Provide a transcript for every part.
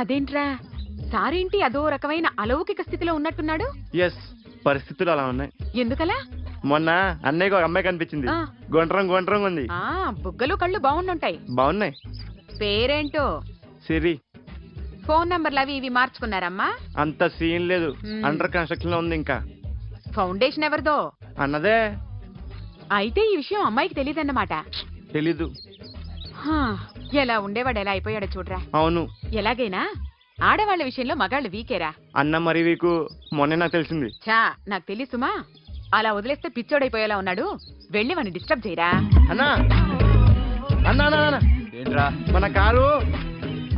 అదేంట్రా? సారేంటి అదో రకమైన అలౌకిక స్థితిలో ఉన్నట్టున్నాడు? ఎస్ పరిస్థితులు అలా ఉన్నాయి. ఎందుకలా? మొన్న అన్నయ్యకు ఒక అమ్మాయి కనిపించింది. ఆ. గుండ్రం గుండ్రం ఉంది. ఆ బుగ్గలు కళ్ళు బాగుండుంటాయి. బాగున్నాయి. పేరేంటో? సిరి. ఫోన్ నంబర్లు అవి ఇవి మార్చుకున్నారమ్మా? అంత సీన్ లేదు. మ్మ్. అండర్ కన్స్ట్రక్షన్లో ఉంది ఇంకా. ఫౌండేషన్ ఎవరిదో? అన్నదే. అయితే ఈ విషయం అమ్మాయికి తెలియదన్నమాట. తెలీదు. హా, ఎలా ఉండేవాడు ఎలా అయిపోయాడో చూడరా. అవును. ఎలాగైనా ఆడవాళ్ళ విషయంలో మగాళ్ళు వీకేరా. అన్న మరి వీకు మొన్నే నాకు తెలిసింది. చా నాకు తెలుసుమా అలా వదిలేస్తే పిచ్చోడైపోయేలా ఉన్నాడు. వెళ్ళి వాడిని డిస్టర్బ్ చేయరా. అన్నా. అన్నా అన్నా, అన్నా. ఏంట్రా? మన కారు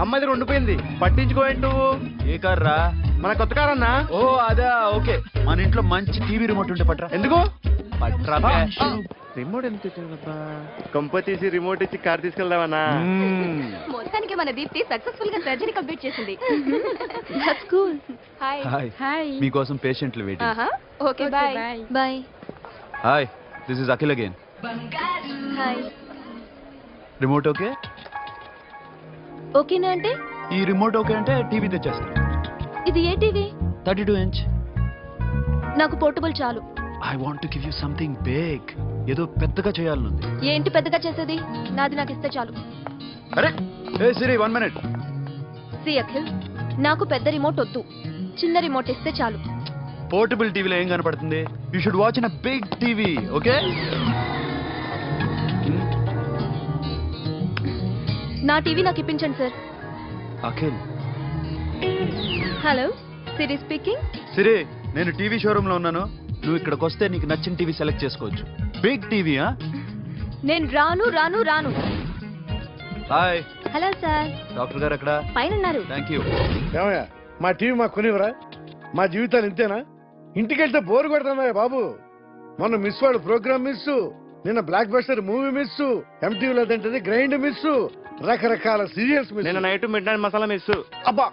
అమ్మది ఉండిపోయింది పట్టించుకోండి నువ్వు ఏ కార్ రా మన కొత్త కారు అన్నా ఓ అదా ఓకే. మన ఇంట్లో మంచి టీవీ రిమోట్ ఉంటే పట్రా. ఎందుకు. రిమోట్ ఎంత ఇచ్చావబ్బా? కొంప తీసి రిమోట్ ఇచ్చి కార్ తీసుకెళ్దామన్నా. మ్మ్. మొత్తానికి మన దీప్తి సక్సెస్ఫుల్గా సర్జరీ కంప్లీట్ చేసింది. That's cool hi hi hi మీకోసం పేషెంట్లు వెయిటింగ్ ఆహా okay bye bye hi this is Akhil again hi remote okay ఓకేనా అంటే ఈ రిమోట్ ఓకే అంటే టీవీ తెచ్చేస్తాను ఇది ఏ టీవీ థర్టీ టూ ఇంచ్ నాకు పోర్టబుల్ చాలు. I want give you something big ఏదో పెద్దగా చేయాలనుంది. ఏంటి పెద్దగా చేసేది? నాది నాకు ఇస్తే చాలు. అరే ఏ Siri one minute. See Akhil నాకు పెద్ద రిమోట్ వద్దు. చిన్న రిమోట్ ఇస్తే చాలు. పోర్టబుల్ టీవీలో ఏం కనపడుతుంది? You should watch in a big TV okay నా టీవీ నాకు ఇప్పించండి sir. Akhil. Hello Siri speaking Siri నేను టీవీ షోరూమ్లో ఉన్నాను. నువ్వు ఇక్కడికి వస్తే నీకు నచ్చిన టీవీ సెలెక్ట్ చేసుకోవచ్చు. బిగ్ టీవీ నేను రాను రాను రాను. Hi hello sir. డాక్టర్ గారు ఎక్కడ? పైన ఉన్నారు థ్యాంక్ యూ ఏమయ్యా మా టీవీ మాకు కొనివరా మా జీవితాలు ఇంతేనా? ఇంటికెళ్తే బోర్ కొడుతుందా బాబు? మొన్న మిస్ వాడు ప్రోగ్రామ్ మిస్ నిన్న బ్లాక్ బస్టర్ మూవీ మిస్ ఎంటీవీలో తింటది గ్రైండ్ మిస్ రకరకాల సీరియల్స్ మిస్. నేను night midnight masala miss. అబ్బా!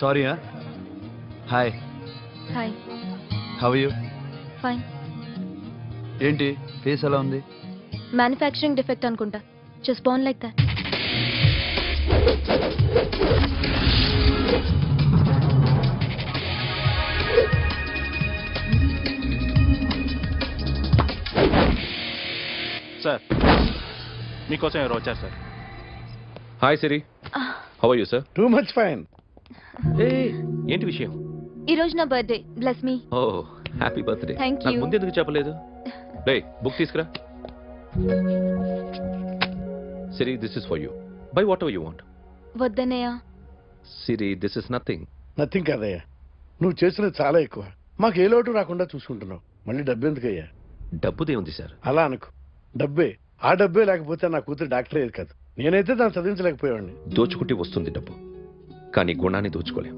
Sorry hi hi how you fine ఏంటి? ఫేస్ ఎలా ఉంది? మ్యానుఫ్యాక్చరింగ్ డిఫెక్ట్ అనుకుంటా. Just bone like that sir మీకోసం ఎవరు వచ్చారు sir hi Siri how are you sir too much fine ఏంటి విషయం? ఈ రోజు నా birthday. Bless me oh happy birthday. Thank నాకు. ముందు ఎందుకు చెప్పలేదు? రే బుక్ తీసుకురా. Siri this is for you buy whatever you want వద్దన్నయ్య. Siri this is nothing nothing కాదయ్యా. నువ్వు చేసినది చాలా ఎక్కువ. మాకు ఏ లోటు రాకుండా చూసుకుంటున్నావు. మళ్ళీ డబ్బు ఎందుకయ్యా? డబ్బుదే ఉంది సార్. అలా అనుకో. డబ్బే. ఆ డబ్బే లేకపోతే నా కూతురు డాక్టర్ అయ్యేది కాదు. నేనైతే దాన్ని చదివించలేకపోయాడిని దోచుకుంటే వస్తుంది డబ్బు. కానీ గుణాన్ని దోచుకోలేం.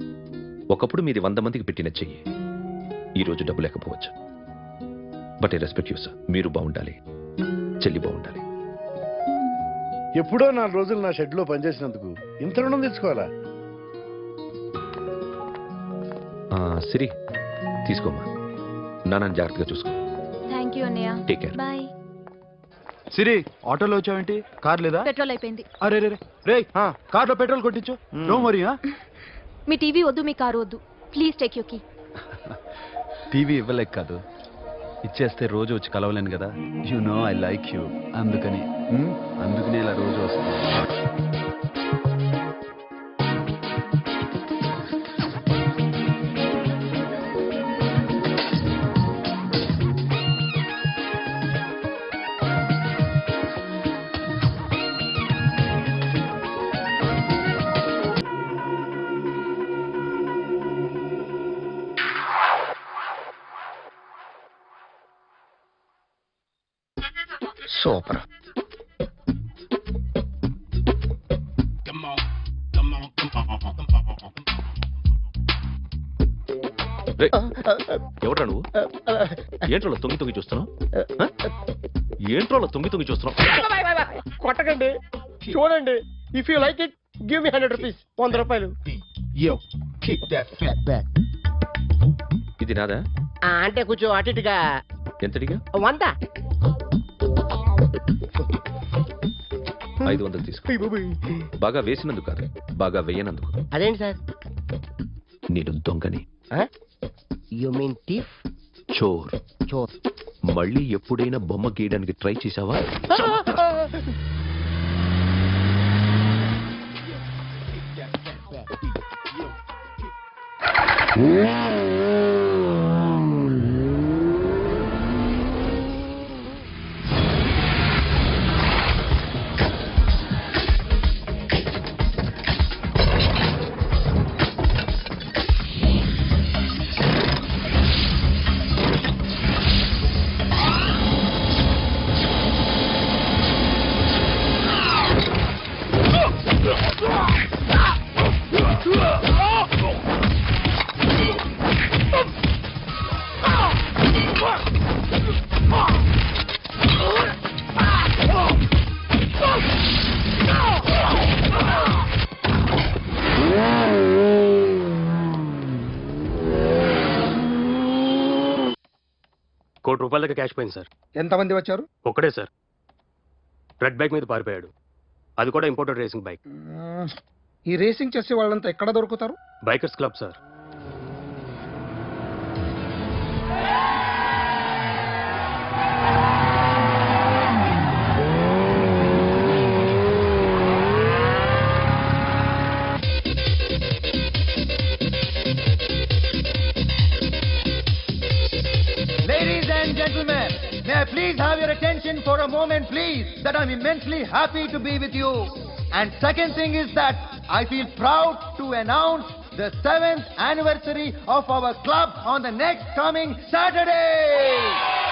ఒకప్పుడు మీది వంద మందికి పెట్టిన చెయ్యి. ఈ రోజు డబ్బు లేకపోవచ్చు. But I respect you sir. మీరు బాగుండాలి. చెల్లి బాగుండాలి. ఎప్పుడో నాలుగు రోజులు నా షెడ్లో పనిచేసినందుకు ఇంత రుణం తెచ్చుకోవాలా ఆ, సిరి తీసుకోమ్మా. నాన్నని జాగ్రత్తగా చూసుకో. థ్యాంక్ యూ అన్నయ్య. టేక్ కేర్ బాయ్ సిరి ఆటోలో వచ్చావేంటి? కార్ లేదా? పెట్రోల్ అయిపోయింది. అరే రే రే. కార్లో పెట్రోల్ కొట్టించు. నో మరి మీ టీవీ వద్దు మీ కారు వద్దు. Please take you key TV ఇవ్వలేక కాదు. ఇచ్చేస్తే రోజు వచ్చి కలవలేను కదా. You know I like you అందుకని? అందుకనే ఇలా రోజు వస్తాను ఎవడ్రా నువ్వు? ఏంట్రోలో తొంగి తొంగి చూస్తున్నావు? ఏంట్రోలో తొంగి తొంగి చూస్తున్నావు? కొట్టకండి. చూడండి. If you like it give me hundred rupees వంద రూపాయలు. ఇది నాదా? ఆ, అంటే కొంచెం అటు ఇటుగా. ఎంతడిగా? వంద. ఐదు వందలు తీసుకో. బాగా వేసినందుకు కాదు బాగా వేయనందుకు. అదేంటి సార్? నేను దొంగని. You mean chor. చోర్. మళ్ళీ ఎప్పుడైనా బొమ్మ గీయడానికి ట్రై చేశావా? కోటి రూపాయల దగ్గర క్యాష్ పోయింది సార్. ఎంతమంది వచ్చారు? ఒక్కడే సార్. రెడ్ బైక్ మీద పారిపోయాడు. అది కూడా ఇంపోర్టెడ్ రేసింగ్ బైక్. ఈ రేసింగ్ చేసే వాళ్ళంతా ఎక్కడ దొరుకుతారు? Bikers club sir. And gentlemen, may I please have your attention for a moment, please, that I'm immensely happy to be with you. And second thing is that I feel proud to announce the seventh anniversary of our club on the next coming Saturday.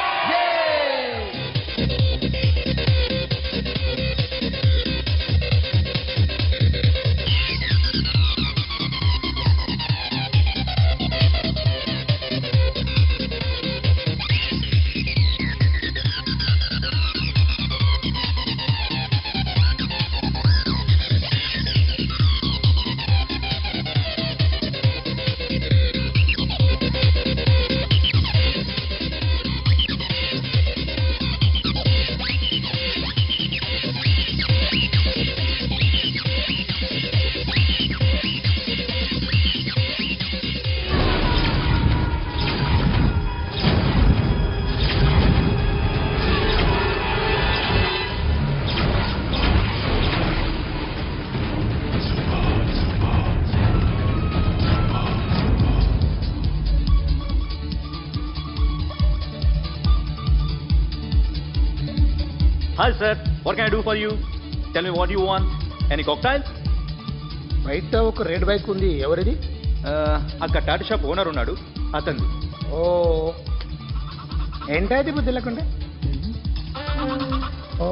Hi, sir. What can I do for you? Tell me what you want. Any cocktails? బయట ఒక red bike ఉంది. ఎవరిది? Uh, అక్కడ Tata shop owner ఉన్నాడు. అతను ఓ. ఏంటది బుద్ధి లేకుండా? ఓ.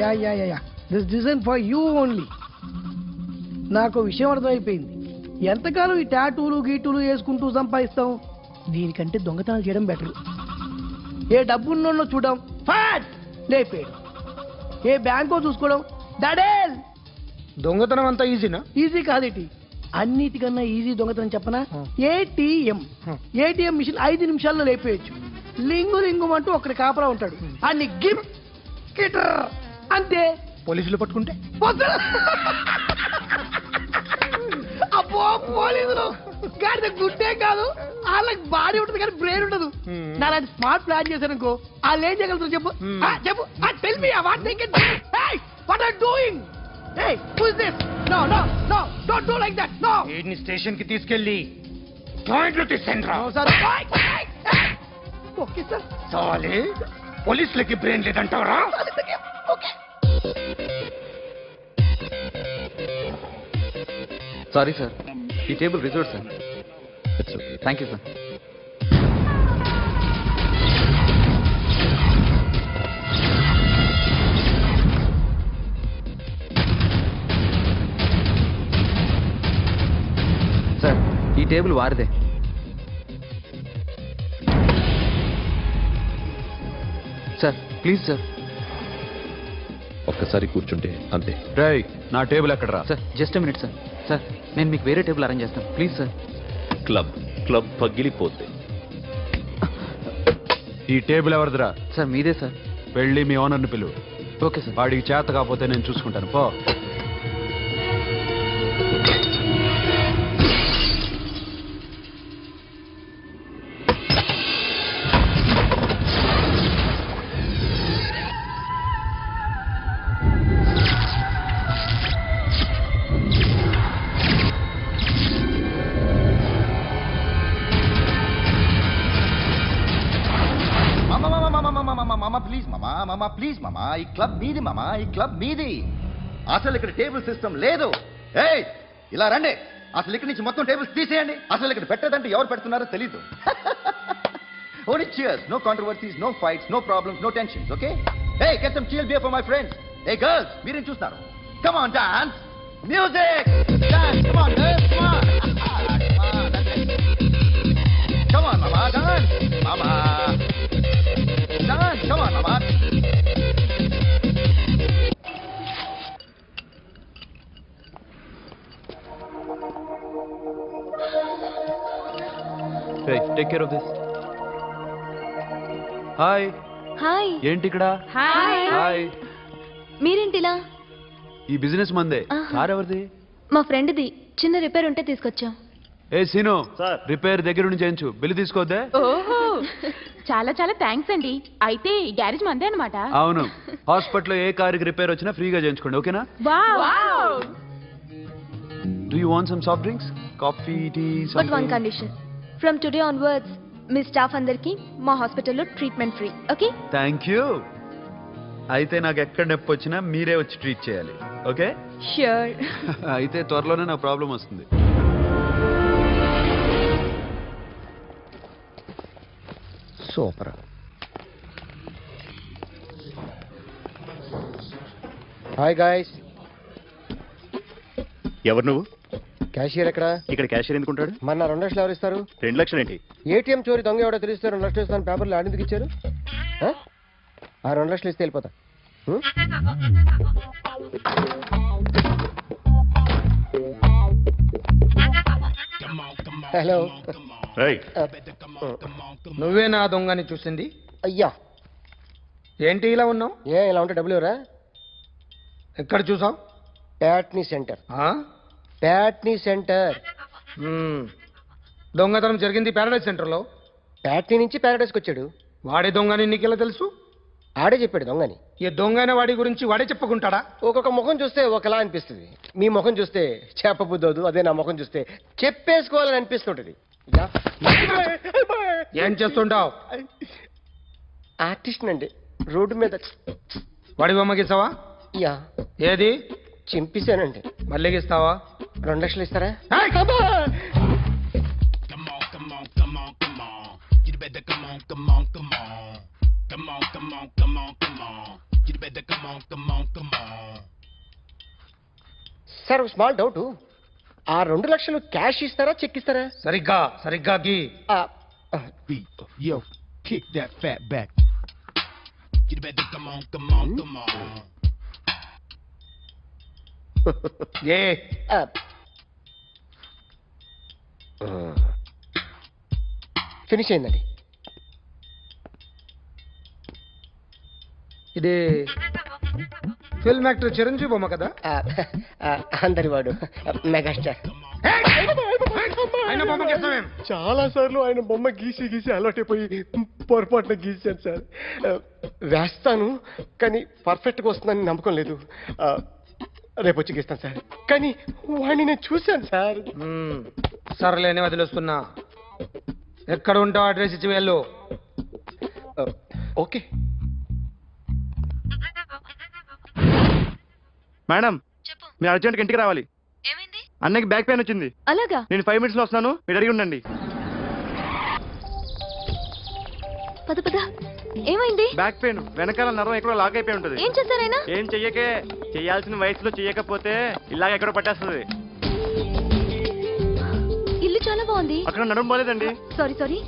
Yeah yeah yeah yeah. This design for you only నాకు విషయం అర్థమైపోయింది. ఎంతకాలం ఈ టాటూలు గీటూలు వేసుకుంటూ సంపాదిస్తాం దీనికంటే దొంగతనాలు చేయడం బెటర్. ఏ డబ్బున్నోళ్ళో చూడడం ఫాట్ లేపేయడం ఏ బ్యాంకో చూసుకోవడం? దడేల్ దొంగతనం అంతా ఈజీనా? ఈజీ కాదేటి అన్నిటికన్నా ఈజీ దొంగతనం చెప్పనా? ఏటీఎం ఏటీఎం మిషన్ ఐదు నిమిషాల్లో లేపేయచ్చు. లింగు లింగు అంటూ ఒకటి కాపలా ఉంటాడు. అన్ని గిమ్ కిటర్ అంతే. పోలీసులు పట్టుకుంటే. అబ్బో పోలీసులు. గాడిద గుడ్డే కాదు. వాళ్ళకి బాడీ ఉంటుంది కానీ బ్రెయిన్ ఉండదు నాలాంటి స్మార్ట్ ప్లాన్ చేశాను అనుకో వాళ్ళు ఏం చేయగలుగుతారు చెప్పు ఆ, చెప్పు tell me what think what are doing Hey, who is this? No, no, no, don't do like that. No. వీడిని స్టేషన్కి తీసుకెళ్ళి పాయింట్లు తీసుకుని రా No, sir. Hey, hey, hey. Okay, sir. చాలే పోలీసులకి బ్రెయిన్ లేదంటావరా Okay. సారీ సార్ ఈ table reserve sir Okay. Thank you sir sir ఈ టేబుల్ వారిదే. సార్ ప్లీజ్ సార్ ఒక్కసారి కూర్చుంటే అంతే. రేయ్ నా టేబుల్ ఎక్కడరా? Sir just minute sir sir నేను మీకు వేరే టేబుల్ అరేంజ్ చేస్తాను. Please sir club. క్లబ్ పగిలిపోతే. ఈ టేబుల్ ఎవరిదిరా? సార్ మీదే సార్. వెళ్ళి మీ ఓనర్ని పిలువు ఓకే సార్. వాడికి చేత కాకపోతే నేను చూసుకుంటాను. పో. మామా మామా ప్లీజ్ మామా ఈ క్లబ్ మీది మామా ఈ క్లబ్ మీది. అసలు ఇక్కడ టేబుల్ సిస్టమ్ లేదు. ఏయ్ ఇలా రండి. అసలు ఇక్కడి నుంచి మొత్తం టేబుల్స్ తీసేయండి. అసలు ఇక్కడ పెట్టదంటే ఎవరు పెడుతున్నారో తెలీదు. Only cheers no controversies no fights no problems no tensions okay hey get some cheer beer for my friends hey girls మీరేం చూస్తారు come on dance music dance come on girls come on come on మామా dance take care of this hi hi ఏంటి ఇక్కడ? Hi hi మీరేంటిలా? ఈ business మందే. Car ఎవరిది మా ఫ్రెండ్ది. చిన్న రిపేర్ ఉంటే తీసుకొచ్చాం. ఏ సీను. రిపేర్ దగ్గర నుంచి చేయించు. బిల్లు తీసుకోవద్దే? ఓహో. చాలా చాలా థ్యాంక్స్ అండి. అయితే ఈ గ్యారేజ్ మందే అనమాట అవును. హాస్పిటల్లో ఏ కార్కి రిపేర్ వచ్చినా ఫ్రీగా చేయించుకోండి ఓకేనా? Do you want some soft drinks coffee tea but one condition from today onwards me staff అందరికి మా హాస్పిటల్లో treatment free okay thank you అయితే నాకు ఎక్కడ నొప్పి వచ్చినా మీరే వచ్చి ట్రీట్ చేయాలి ఓకే ష్యూర్ అయితే త్వరలోనే నా ప్రాబ్లం వస్తుంది. సూపర్ హాయ్ గాయస్ ఎవరు నువ్వు? క్యాషియర్ ఎక్కడ? ఇక్కడ క్యాషియర్ ఎందుకుంటాడు? మన రెండు లక్షలు ఎవరు ఇస్తారు? రెండు లక్షలు ఏంటి? ఏటీఎం చోరీ దొంగ ఎవడో తెలిస్తే రెండు లక్షలు ఇస్తాను పేపర్లు ఆడిందుకు ఇచ్చారు? ఆ? ఆ రెండు లక్షలు ఇస్తే వెళ్ళిపోతా? హలో. నువ్వే నా దొంగని చూసింది? అయ్యా. ఏంటి ఇలా ఉన్నావు? ఏ ఇలా ఉంటే డబ్బులు ఎవరా? ఎక్కడ చూసావు? ప్యాట్నీ సెంటర్. ప్యాట్నీ సెంటర్. దొంగతనం జరిగింది ప్యారడైజ్ సెంటర్లో. ప్యాట్నీ నుంచి ప్యారడైస్కి వచ్చాడు. వాడే దొంగని నీకెలా తెలుసు? ఆడే చెప్పాడు దొంగని. ఈ దొంగైన వాడి గురించి వాడే చెప్పుకుంటాడా? ఒక్కొక్క ముఖం చూస్తే ఒకలా అనిపిస్తుంది. మీ ముఖం చూస్తే చేపబుద్దోదు అదే నా ముఖం చూస్తే చెప్పేసుకోవాలని అనిపిస్తుంటది. యా. ఏం చేస్తుంటావు? ఆర్టిస్ట్ అండి. రోడ్డు మీద వాడి బొమ్మ గీసావా యా. ఏది? చింపేశానండి. మళ్ళీ గీస్తావా రెండు లక్షలు ఇస్తారా? సార్ స్మాల్ డౌట్ ఆ రెండు లక్షలు క్యాష్ ఇస్తారా చెక్ ఇస్తారా? సరిగ్గా సరిగ్గా గీ. Yo, kick that fat back. You better come on, come on, come on. ఏ ఫినిష్ అయిందండి ఇది ఫిల్మ్ యాక్టర్ చిరంజీవి బొమ్మ కదా అందరి వాడు మెగాస్టార్ ఆయన బొమ్మ గీస్తావేం చాలా సార్లు ఆయన బొమ్మ గీసి గీసి అలవాటైపోయి పొరపాటున గీసాను సార్ వేస్తాను కానీ పర్ఫెక్ట్గా వస్తుందని నమ్మకం లేదు ఆ, రేపు వచ్చి గీస్తాను సార్. కానీ వాడిని నేను చూశాను సార్. సర్లేని వదిలేస్తున్నా. ఎక్కడ ఉంటావు అడ్రస్ ఇచ్చి వెళ్ళు. ఓకే. మేడం మీరు అర్జెంట్గా ఇంటికి రావాలి. అన్నకి బ్యాక్ పెయిన్ వచ్చింది. అలాగా? నేను ఫైవ్ మినిట్స్లో వస్తున్నాను మీరు అడిగి ఉండండి. పద పద. ఏమైంది? బ్యాక్ పెయిన్ వెనకాల నరం ఎక్కడో లాక్ అయిపోయి ఉంటుంది. ఏం చేశారైనా ఏం చెయ్యకే? చేయాల్సిన వయసులో చెయ్యకపోతే ఇలాగ ఎక్కడో పట్టేస్తుంది. ఇల్లు చాలా బాగుంది. అక్కడ నడుము పోలేదండి sorry sorry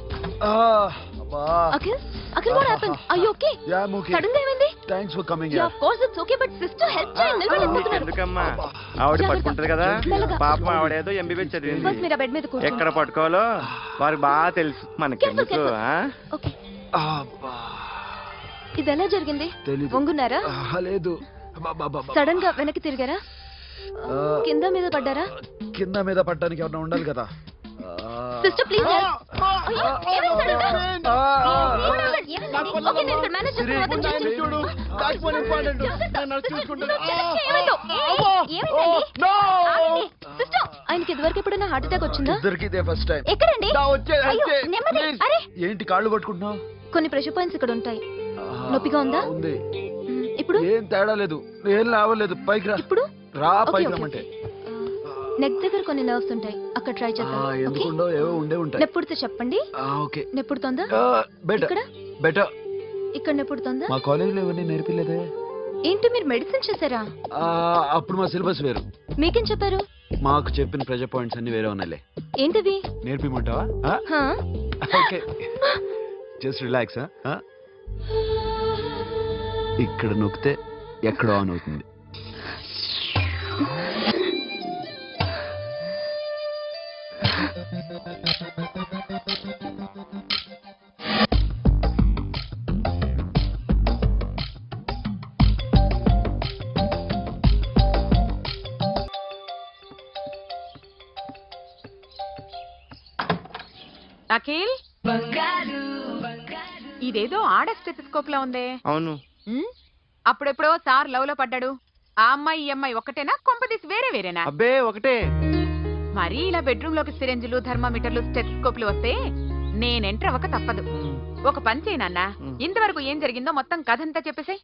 Akhil Akhil what happen I okay సడన్గా ఏమైంది? Thanks for coming yeah of course it's okay but sister help చేయండి ఎందుకమ్మా? ఆవిడ పట్టుకుంటది కదా. పాపం ఆవిడేదో ఎంబీబీఎస్ చదివింది. ఫస్ట్ మీరు బెడ్ మీద కూర్చోండి. ఎక్కడ పట్టుకోవాలో వారికి బాగా తెలుసు careful. ఆ? ఓకే ఇది ఎలా జరిగింది. వంగున్నారా? లేదు. సడన్గా వెనక్కి తిరిగారా? కింద మీద పడ్డారా? కింద మీద పట్టడానికి ఎవరైనా ఉండాలి కదా. Sister please. ఆయనకి ఇదివరకు ఎప్పుడైనా హార్ట్ అటాక్ వచ్చిందా? ఇద్దరికి ఇదే ఫస్ట్ టైం. ఎక్కడండి. నెమ్మది. అరే! ఏంటి కాళ్ళు పట్టుకుంటున్నావు కొన్ని ప్రెషర్ పాయింట్స్ ఇక్కడ ఉంటాయి. నొప్పిగా ఉందా? ఉంది. ఇప్పుడు? ఏం తేడా లేదు. ఏం లావలేదు పైకి రా. ఇప్పుడు? రా పైకి రమ్మంటే. నెక్ దగ్గర కొన్ని నర్వ్స్ ఉంటాయి. అక్కడ ట్రై చేద్దాం. ఎందుకుండో ఏవో ఉండే ఉంటాయి. నెప్పుడుతో చెప్పండి. ఆ, ఓకే. నెప్పుడుతోందా? బెటర్. ఇక్కడ? బెటర్. ఇక్కడ నెప్పుడుతోందా? మా కాలేజీలో ఇవన్నీ నేర్పిలేదే? ఏంటి మీరు మెడిసిన్ చేశారా? అప్పుడు మా సిలబస్ వేరు. మీకేం చెప్పారు? మాకు చెప్పిన ప్రెజర్ పాయింట్స్ అన్ని వేరే ఉన్నాయిలే. ఏంటివి? నేర్పిమంటావా? ఓకే. జస్ట్ రిలాక్స్ ఇక్కడ నొక్కితే ఎక్కడ ఆన్ అవుతుంది. అఖిల్? ఇదేదో ఆడ స్టెథిస్కోప్ లా ఉందే. అవును. అప్పుడెప్పుడో సార్ లవ్లో పడ్డాడు. ఆ అమ్మాయి ఈ అమ్మాయి ఒకటేనా కొంపదీసి వేరే వేరేనా? అబ్బే ఒకటే. మరీ ఇలా బెడ్రూమ్లోకి సిరెంజులు థర్మామీటర్లు స్టెథిస్కోప్లు వస్తే నేను ఎంటర్ అవ్వక తప్పదు. ఒక పని చేయనన్నా ఇంతవరకు ఏం జరిగిందో మొత్తం కథంతా చెప్పేసి